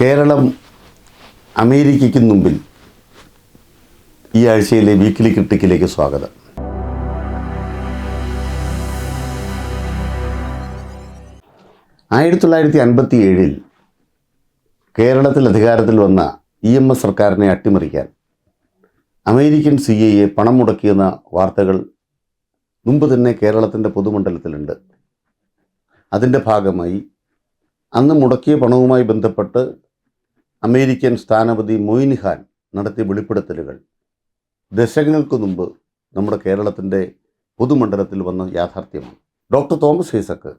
കേരളം അമേരിക്കയ്ക്ക് മുമ്പിൽ ഈ ആഴ്ചയിലെ വീക്കിലി ക്രിട്ടിക്കിലേക്ക് സ്വാഗതം. ആയിരത്തി തൊള്ളായിരത്തി അൻപത്തി ഏഴിൽ കേരളത്തിൽ അധികാരത്തിൽ വന്ന ഇ എം എസ് സർക്കാരിനെ അട്ടിമറിക്കാൻ അമേരിക്കൻ സി ഐ എ പണം മുടക്കിയെന്ന വാർത്തകൾ മുമ്പ് തന്നെ കേരളത്തിന്റെ പൊതുമണ്ഡലത്തിലുണ്ട്. അതിന്റെ ഭാഗമായി അന്ന് മുടക്കിയ പണവുമായി ബന്ധപ്പെട്ട് അമേരിക്കൻ സ്ഥാനപതി മൊയിൻ ഖാൻ നടത്തിയ വെളിപ്പെടുത്തലുകൾ. ദശകങ്ങൾക്ക് മുമ്പ് നമ്മുടെ കേരളത്തിന്റെ പൊതുമണ്ഡലത്തിൽ വന്ന യാഥാർത്ഥ്യമാണ്. ഡോക്ടർ തോമസ് ഐസക്ക്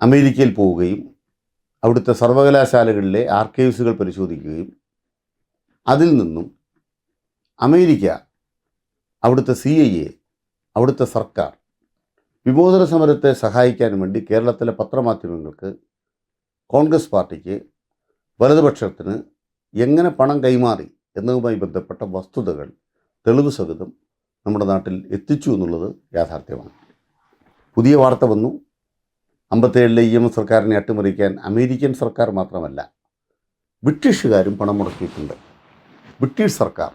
അമേരിക്കയിൽ പോവുകയും അവിടുത്തെ സർവകലാശാലകളിലെ ആർക്കൈവ്സുകൾ പരിശോധിക്കുകയും അതിൽ നിന്നും അമേരിക്ക അവിടുത്തെ സി ഐ എ അവിടുത്തെ സർക്കാർ വിമോചന സമരത്തെ സഹായിക്കാൻ വേണ്ടി കേരളത്തിലെ പത്രമാധ്യമങ്ങൾക്ക് കോൺഗ്രസ് പാർട്ടിക്ക് വലതുപക്ഷത്തിന് എങ്ങനെ പണം കൈമാറി എന്നതുമായി ബന്ധപ്പെട്ട വസ്തുതകൾ തെളിവ് സഹിതം നമ്മുടെ നാട്ടിൽ എത്തിച്ചു എന്നുള്ളത് യാഥാർത്ഥ്യമാണ്. പുതിയ വാർത്ത വന്നു. അമ്പത്തേഴിലെ ഇ എം എസ് സർക്കാരിനെ അട്ടിമറിക്കാൻ അമേരിക്കൻ സർക്കാർ മാത്രമല്ല ബ്രിട്ടീഷുകാരും പണം മുടക്കിയിട്ടുണ്ട് ബ്രിട്ടീഷ് സർക്കാർ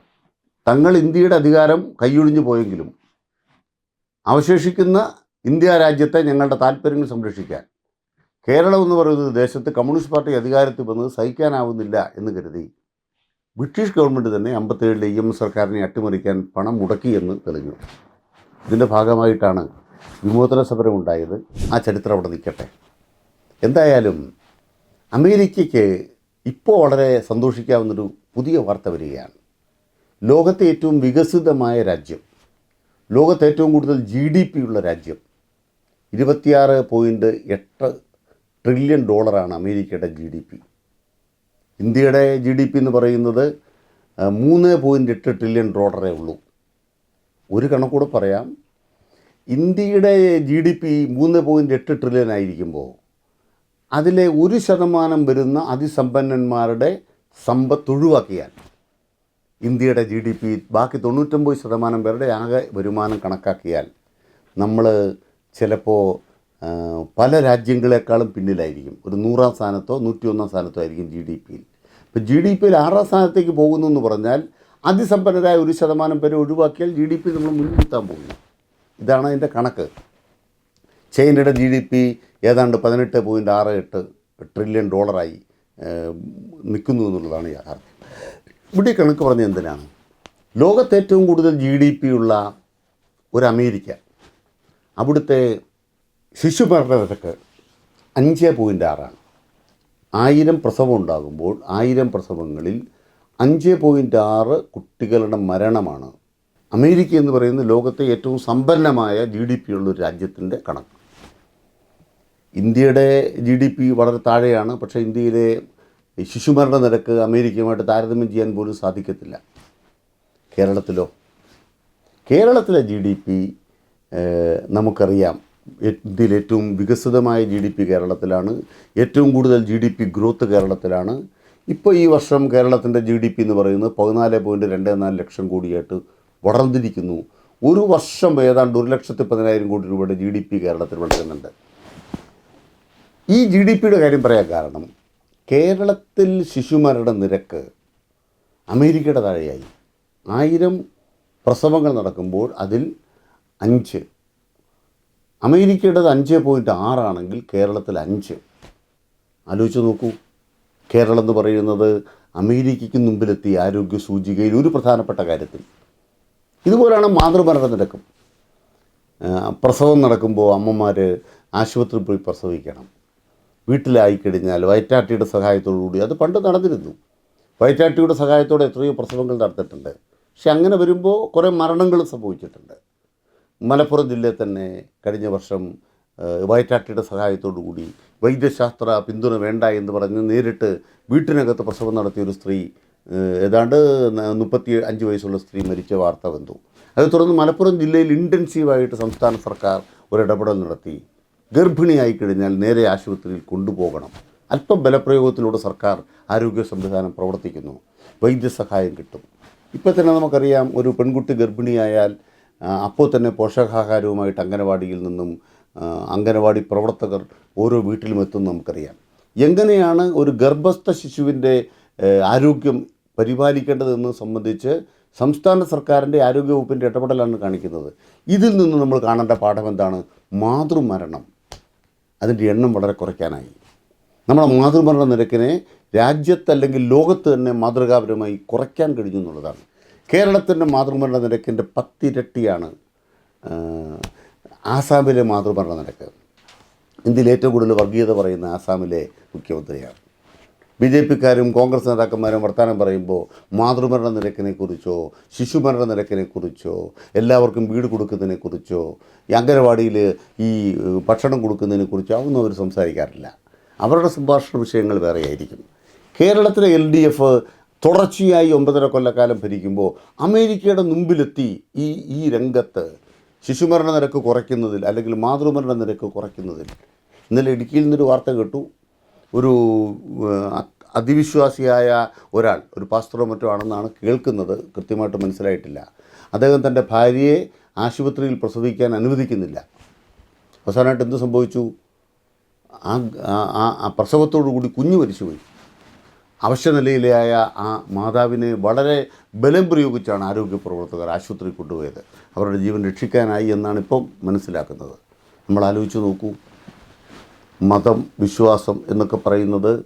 തങ്ങൾ ഇന്ത്യയുടെ അധികാരം കൈയൊഴിഞ്ഞു പോയെങ്കിലും അവശേഷിക്കുന്ന ഇന്ത്യ രാജ്യത്തെ ഞങ്ങളുടെ താല്പര്യങ്ങൾ സംരക്ഷിക്കാൻ കേരളം എന്ന് പറയുന്നത് ദേശത്ത് കമ്മ്യൂണിസ്റ്റ് പാർട്ടി അധികാരത്തിൽ വന്നത് സഹിക്കാനാവുന്നില്ല എന്ന് കരുതി. ബ്രിട്ടീഷ് ഗവൺമെന്റ് തന്നെ അമ്പത്തേഴിലെ ഇ എം സർക്കാരിനെ അട്ടിമറിക്കാൻ പണം മുടക്കി എന്ന് തെളിഞ്ഞു. ഇതിന്റെ ഭാഗമായിട്ടാണ് വിമോചന സമരം ഉണ്ടായത്. ആ ചരിത്രം അവിടെ നിൽക്കട്ടെ. എന്തായാലും അമേരിക്കയ്ക്ക് ഇപ്പോൾ വളരെ സന്തോഷിക്കാവുന്നൊരു പുതിയ വാർത്ത വരികയാണ്. ലോകത്തെ ഏറ്റവും വികസിതമായ രാജ്യം ലോകത്തെ ഏറ്റവും കൂടുതൽ ജി ഡി പി ഉള്ള രാജ്യം ഇരുപത്തിയാറ് പോയിന്റ് എട്ട് ട്രില്യൺ ഡോളറാണ് അമേരിക്കയുടെ ജി ഡി പി ഇന്ത്യയുടെ ജി ഡി പി എന്ന് പറയുന്നത് മൂന്ന് പോയിന്റ് എട്ട് ട്രില്യൺ ഡോളറേ ഉള്ളൂ. ഒരു കണക്കൂടെ പറയാം. ഇന്ത്യയുടെ ജി ഡി പി മൂന്ന് പോയിന്റ് എട്ട് ട്രില്യൺ ആയിരിക്കുമ്പോൾ അതിലെ ഒരു ശതമാനം വരുന്ന അതിസമ്പന്നന്മാരുടെ സമ്പത്ത് ഒഴിവാക്കിയാൽ ഇന്ത്യയുടെ ജി ഡി പി ബാക്കി തൊണ്ണൂറ്റൊമ്പത് ശതമാനം പേരുടെ ആകെ വരുമാനം കണക്കാക്കിയാൽ നമ്മൾ ചിലപ്പോൾ പല രാജ്യങ്ങളെക്കാളും പിന്നിലായിരിക്കും. ഒരു നൂറാം സ്ഥാനത്തോ നൂറ്റിയൊന്നാം സ്ഥാനത്തോ ആയിരിക്കും ജി ഡി പിയിൽ ഇപ്പോൾ ജി ഡി പിയിൽ ആറാം സ്ഥാനത്തേക്ക് പോകുന്നു എന്ന് പറഞ്ഞാൽ അതിസമ്പന്നരായ ഒരു ശതമാനം പേരെ ഒഴിവാക്കിയാൽ ജി ഡി പി നമ്മൾ മുൻനിർത്താൻ പോകുന്നു. ഇതാണ് അതിന്റെ കണക്ക്. ചൈനയുടെ ജി ഡി പി ഏതാണ്ട് പതിനെട്ട് പോയിന്റ് ആറ് എട്ട് ട്രില്യൺ ഡോളറായി നിൽക്കുന്നു എന്നുള്ളതാണ് യാഥാർത്ഥ്യം. ഇവിടെ കണക്ക് പറഞ്ഞ എന്തിനാണ്? ലോകത്ത് ഏറ്റവും കൂടുതൽ ജി ഡി പി ഉള്ള ഒരു അമേരിക്ക അവിടുത്തെ ശിശുമരണ മരണനിരക്ക് അഞ്ച് പോയിന്റ് ആറാണ്. ആയിരം പ്രസവം ഉണ്ടാകുമ്പോൾ ആയിരം പ്രസവങ്ങളിൽ അഞ്ച് പോയിന്റ് ആറ് കുട്ടികളുടെ മരണമാണ്. അമേരിക്ക എന്ന് പറയുന്ന ലോകത്തെ ഏറ്റവും സമ്പന്നമായ ജി ഡി പി ഉള്ള രാജ്യത്തിന്റെ കണക്ക്. ഇന്ത്യയുടെ ജി ഡി പി വളരെ താഴെയാണ്. പക്ഷേ ഇന്ത്യയിലെ ശിശുമരണ നിരക്ക് അമേരിക്കയുമായിട്ട് താരതമ്യം ചെയ്യാൻ പോലും സാധിക്കത്തില്ല. കേരളത്തിലോ? കേരളത്തിലെ ജി ഡി പി നമുക്കറിയാം. ഇന്ത്യയിൽ ഏറ്റവും വികസിതമായ ജി ഡി പി കേരളത്തിലാണ്. ഏറ്റവും കൂടുതൽ ജി ഡി പി ഗ്രോത്ത് കേരളത്തിലാണ്. ഇപ്പോൾ ഈ വർഷം കേരളത്തിന്റെ ജി ഡി പി എന്ന് പറയുന്നത് പതിനാല് പോയിന്റ് രണ്ട് നാല് ലക്ഷം കോടിയായിട്ട് വളർന്നിരിക്കുന്നു. ഒരു വർഷം ഏതാണ്ട് ഒരു ലക്ഷത്തി പതിനായിരം കോടി രൂപയുടെ ജി ഡി പി കേരളത്തിൽ വളരുന്നുണ്ട്. ഈ ജി ഡി പിയുടെ കാര്യം പറയാൻ കാരണം കേരളത്തിൽ ശിശുമരണ നിരക്ക് അമേരിക്കയുടെ താഴെയായി. ആയിരം പ്രസവങ്ങൾ നടക്കുമ്പോൾ അതിൽ അഞ്ച് അമേരിക്കയുടേത് അഞ്ച് പോയിന്റ് ആറാണെങ്കിൽ കേരളത്തിൽ അഞ്ച്. ആലോചിച്ച് നോക്കൂ. കേരളം എന്ന് പറയുന്നത് അമേരിക്കയ്ക്ക് മുമ്പിലെത്തി ആരോഗ്യ സൂചികയിൽ ഒരു പ്രധാനപ്പെട്ട കാര്യത്തിൽ. ഇതുപോലെയാണ് മാതൃമരണ നിരക്കും പ്രസവം നടക്കുമ്പോൾ അമ്മമാർ ആശുപത്രിയിൽ പോയി പ്രസവിക്കണം. വീട്ടിലായിക്കഴിഞ്ഞാൽ വയറ്റാട്ടിയുടെ സഹായത്തോടുകൂടി അത് പണ്ട് നടന്നിരുന്നു. വയറ്റാട്ടിയുടെ സഹായത്തോടെ എത്രയോ പ്രസവങ്ങൾ നടത്തിയിട്ടുണ്ട് പക്ഷെ അങ്ങനെ വരുമ്പോൾ കുറേ മരണങ്ങൾ സംഭവിച്ചിട്ടുണ്ട്. മലപ്പുറം ജില്ലയിൽ തന്നെ കഴിഞ്ഞ വർഷം വയറ്റാട്ടിയുടെ കൂടി വൈദ്യശാസ്ത്ര പിന്തുണ വേണ്ട എന്ന് പറഞ്ഞ് നേരിട്ട് വീട്ടിനകത്ത് പ്രസവം നടത്തിയ ഒരു സ്ത്രീ ഏതാണ്ട് മുപ്പത്തി അഞ്ച് വയസ്സുള്ള സ്ത്രീ മരിച്ച വാർത്ത വന്നു. അത് തുടർന്ന് മലപ്പുറം ജില്ലയിൽ ഇന്റൻസീവായിട്ട് സംസ്ഥാന സർക്കാർ ഒരു ഇടപെടൽ നടത്തി. ഗർഭിണിയായി കഴിഞ്ഞാൽ നേരെ ആശുപത്രിയിൽ കൊണ്ടുപോകണം. അല്പം ബലപ്രയോഗത്തിലൂടെ സർക്കാർ ആരോഗ്യ സംവിധാനം പ്രവർത്തിക്കുന്നു. വൈദ്യസഹായം കിട്ടും. ഇപ്പോൾ തന്നെ നമുക്കറിയാം ഒരു പെൺകുട്ടി ഗർഭിണിയായാൽ അപ്പോൾ തന്നെ പോഷകാഹാരവുമായിട്ട് അംഗനവാടിയിൽ നിന്നും അംഗനവാടി പ്രവർത്തകർ ഓരോ വീട്ടിലും എത്തും നമുക്കറിയാം. എങ്ങനെയാണ് ഒരു ഗർഭസ്ഥ ശിശുവിന്റെ ആരോഗ്യം പരിപാലിക്കേണ്ടതെന്ന് സംബന്ധിച്ച് സംസ്ഥാന സർക്കാരിന്റെ ആരോഗ്യവകുപ്പിന്റെ ഇടപെടലാണ് കാണിക്കുന്നത്. ഇതിൽ നിന്ന് നമ്മൾ കാണേണ്ട പാഠം എന്താണ്? മാതൃമരണം. അതിന്റെ എണ്ണം വളരെ കുറയ്ക്കാനായി. നമ്മുടെ മാതൃമരണ നിരക്കിനെ രാജ്യത്തല്ലെങ്കിൽ ലോകത്ത് തന്നെ മാതൃകാപരമായി കുറയ്ക്കാൻ കഴിഞ്ഞു എന്നുള്ളതാണ്. കേരളത്തിന്റെ മാതൃമരണ നിരക്കിന്റെ പത്തിരട്ടിയാണ് ആസാമിലെ മാതൃമരണ നിരക്ക്. ഇന്ത്യയിൽ ഏറ്റവും കൂടുതൽ വർഗീയത പറയുന്ന ആസാമിലെ മുഖ്യമന്ത്രിയാണ്. ബി ജെ പിക്കാരും കോൺഗ്രസ് നേതാക്കന്മാരും വർത്തമാനം പറയുമ്പോൾ മാതൃമരണ നിരക്കിനെക്കുറിച്ചോ ശിശുമരണ നിരക്കിനെക്കുറിച്ചോ എല്ലാവർക്കും വീട് കൊടുക്കുന്നതിനെക്കുറിച്ചോ അംഗനവാടിയിൽ ഈ ഭക്ഷണം കൊടുക്കുന്നതിനെക്കുറിച്ചോ അതൊന്നും അവർ സംസാരിക്കാറില്ല. അവരുടെ സംഭാഷണ വിഷയങ്ങൾ വേറെയായിരിക്കും. കേരളത്തിലെ എൽ ഡി എഫ് തുടർച്ചയായി ഒമ്പതര കൊല്ലക്കാലം ഭരിക്കുമ്പോൾ അമേരിക്കയുടെ മുമ്പിലെത്തി ഈ ഈ രംഗത്ത് ശിശുമരണ നിരക്ക് കുറയ്ക്കുന്നതിൽ അല്ലെങ്കിൽ മാതൃമരണ നിരക്ക് കുറയ്ക്കുന്നതിൽ. ഇന്നലെ ഇടുക്കിയിൽ നിന്നൊരു വാർത്ത കേട്ടു. ഒരു അതിവിശ്വാസിയായ ഒരാൾ ഒരു പാസ്റ്ററോ മറ്റോ ആണെന്നാണ് കേൾക്കുന്നത്. കൃത്യമായിട്ട് മനസ്സിലായിട്ടില്ല. അദ്ദേഹം തന്റെ ഭാര്യയെ ആശുപത്രിയിൽ പ്രസവിക്കാൻ അനുവദിക്കുന്നില്ല. അവസാനമായിട്ട് എന്ത് സംഭവിച്ചു? ആ പ്രസവത്തോടു കൂടി കുഞ്ഞു മരിച്ചുപോയി. അവശനിലയിലായ ആ മാതാവിനെ വളരെ ബലം പ്രയോഗിച്ചാണ് ആരോഗ്യ പ്രവർത്തകർ ആശുപത്രിയിൽ കൊണ്ടുപോയത്. അവരുടെ ജീവൻ രക്ഷിക്കാനായി എന്നാണ് ഇപ്പം മനസ്സിലാക്കുന്നത്. നമ്മൾ ആലോചിച്ച് നോക്കൂ. മതം വിശ്വാസം എന്നൊക്കെ പറയുന്നത്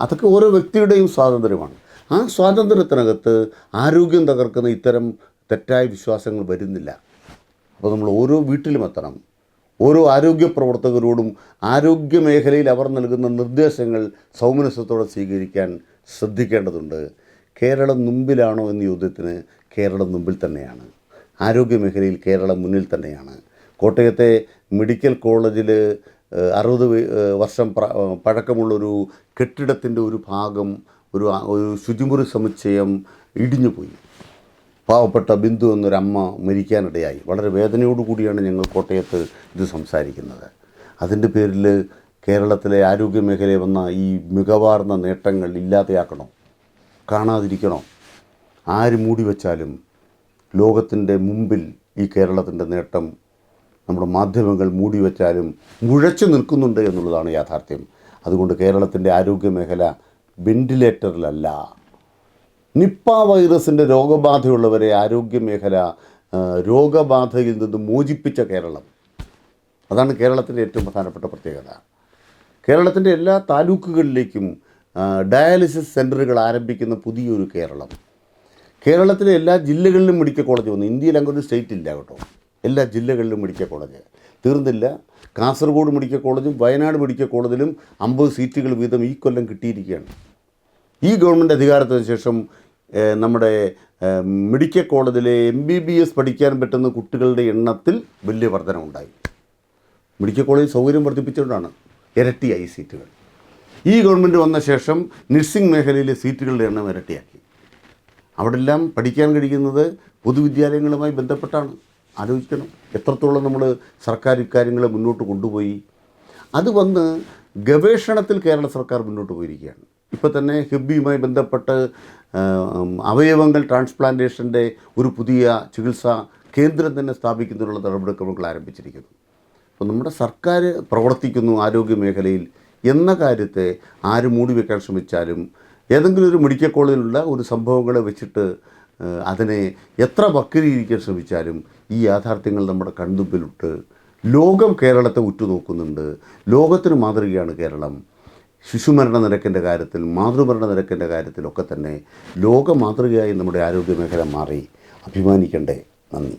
അതൊക്കെ ഓരോ വ്യക്തിയുടെയും സ്വാതന്ത്ര്യമാണ്. ആ സ്വാതന്ത്ര്യത്തിനകത്ത് ആരോഗ്യം തകർക്കുന്ന ഇത്തരം തെറ്റായ വിശ്വാസങ്ങൾ വരുന്നില്ല. അപ്പോൾ നമ്മൾ ഓരോ വീട്ടിലും എത്തണം. ഓരോ ആരോഗ്യ പ്രവർത്തകരോടും ആരോഗ്യ മേഖലയിൽ അവർ നൽകുന്ന നിർദ്ദേശങ്ങൾ സൗമനസ്യത്തോടെ സ്വീകരിക്കാൻ ശ്രദ്ധിക്കേണ്ടതുണ്ട്. കേരളം മുമ്പിലാണോ എന്ന ചോദ്യത്തിന് കേരളം മുമ്പിൽ തന്നെയാണ്. ആരോഗ്യമേഖലയിൽ കേരളം മുന്നിൽ തന്നെയാണ്. കോട്ടയത്തെ മെഡിക്കൽ കോളേജിൽ അറുപത് വർഷം പഴക്കമുള്ളൊരു കെട്ടിടത്തിന്റെ ഒരു ഭാഗം ഒരു ഒരു ശുചിമുറി സമുച്ചയം ഇടിഞ്ഞുപോയി. പാവപ്പെട്ട ബിന്ദു എന്നൊരമ്മ മരിക്കാനിടയായി. വളരെ വേദനയോടുകൂടിയാണ് ഞങ്ങൾ കോട്ടയത്ത് ഇത് സംസാരിക്കുന്നത്. അതിന്റെ പേരിൽ കേരളത്തിലെ ആരോഗ്യ മേഖലയിൽ വന്ന ഈ മികവാർന്ന നേട്ടങ്ങൾ ഇല്ലാതെയാക്കണോ? കാണാതിരിക്കണോ? ആര് മൂടി വച്ചാലും ലോകത്തിന്റെ മുമ്പിൽ ഈ കേരളത്തിന്റെ നേട്ടം നമ്മുടെ മാധ്യമങ്ങൾ മൂടി വച്ചാലും മുഴച്ചു നിൽക്കുന്നുണ്ട് എന്നുള്ളതാണ് യാഥാർത്ഥ്യം. അതുകൊണ്ട് കേരളത്തിന്റെ ആരോഗ്യ മേഖല വെന്റിലേറ്ററിലല്ല നിപ്പ വൈറസിന്റെ രോഗബാധയുള്ളവരെ ആരോഗ്യ മേഖല രോഗബാധയിൽ നിന്ന് മോചിപ്പിച്ച കേരളം. അതാണ് കേരളത്തിന്റെ ഏറ്റവും പ്രധാനപ്പെട്ട പ്രത്യേകത. കേരളത്തിന്റെ എല്ലാ താലൂക്കുകളിലേക്കും ഡയാലിസിസ് സെന്ററുകൾ ആരംഭിക്കുന്ന പുതിയൊരു കേരളം. കേരളത്തിലെ എല്ലാ ജില്ലകളിലും മെഡിക്കൽ കോളേജ് വന്നു. ഇന്ത്യയിൽ അങ്ങനെ ഒരു സ്റ്റേറ്റ് ഇല്ല കേട്ടോ. എല്ലാ ജില്ലകളിലും മെഡിക്കൽ കോളേജ്. തീർന്നില്ല. കാസർഗോഡ് മെഡിക്കൽ കോളേജും വയനാട് മെഡിക്കൽ കോളേജിലും അമ്പത് സീറ്റുകൾ വീതം ഈ കൊല്ലം കിട്ടിയിരിക്കുകയാണ്. ഈ ഗവൺമെന്റ് അധികാരത്തിന് ശേഷം നമ്മുടെ മെഡിക്കൽ കോളേജിലെ എം ബി ബി എസ് പഠിക്കാൻ പറ്റുന്ന കുട്ടികളുടെ എണ്ണത്തിൽ വലിയ വർധന ഉണ്ടായി മെഡിക്കൽ കോളേജ് സൗകര്യം വർദ്ധിപ്പിച്ചുകൊണ്ടാണ്. ഇരട്ടിയായി സീറ്റുകൾ. ഈ ഗവൺമെന്റ് വന്ന ശേഷം നഴ്സിംഗ് മേഖലയിലെ സീറ്റുകളുടെ എണ്ണം ഇരട്ടിയാക്കി. അവിടെ എല്ലാം പഠിക്കാൻ കഴിയുന്നത് പൊതുവിദ്യാലയങ്ങളുമായി ബന്ധപ്പെട്ടാണ്. ആലോചിക്കണം. എത്രത്തോളം നമ്മൾ സർക്കാർ ഇക്കാര്യങ്ങളെ മുന്നോട്ട് കൊണ്ടുപോയി. അത് വന്ന് ഗവേഷണത്തിൽ കേരള സർക്കാർ മുന്നോട്ട് പോയിരിക്കുകയാണ്. ഇപ്പോൾ തന്നെ ഹിബിയുമായി ബന്ധപ്പെട്ട് അവയവങ്ങൾ ട്രാൻസ്പ്ലാന്റേഷന്റെ ഒരു പുതിയ ചികിത്സാ കേന്ദ്രം തന്നെ സ്ഥാപിക്കുന്നതിനുള്ള നടപടിക്രമങ്ങൾ ആരംഭിച്ചിരിക്കുന്നു. അപ്പോൾ നമ്മുടെ സർക്കാർ പ്രവർത്തിക്കുന്നു ആരോഗ്യ മേഖലയിൽ എന്ന കാര്യത്തെ ആര് മൂടി വെക്കാൻ ശ്രമിച്ചാലും ഏതെങ്കിലും ഒരു മെഡിക്കൽ കോളേജിലുള്ള ഒരു സംഭവങ്ങളെ വെച്ചിട്ട് അതിനെ എത്ര വക്രീകരിക്കാൻ ശ്രമിച്ചാലും ഈ യാഥാർത്ഥ്യങ്ങൾ നമ്മുടെ കൺതുമ്പിലിട്ട് ലോകം കേരളത്തെ ഉറ്റുനോക്കുന്നുണ്ട്. ലോകത്തിന് മാതൃകയാണ് കേരളം. ശിശുമരണ നിരക്കിന്റെ കാര്യത്തിൽ മാതൃമരണ നിരക്കിന്റെ കാര്യത്തിലൊക്കെ തന്നെ ലോക മാതൃകയായി നമ്മുടെ ആരോഗ്യ മേഖല മാറി. അഭിമാനിക്കണ്ടേ. നന്ദി.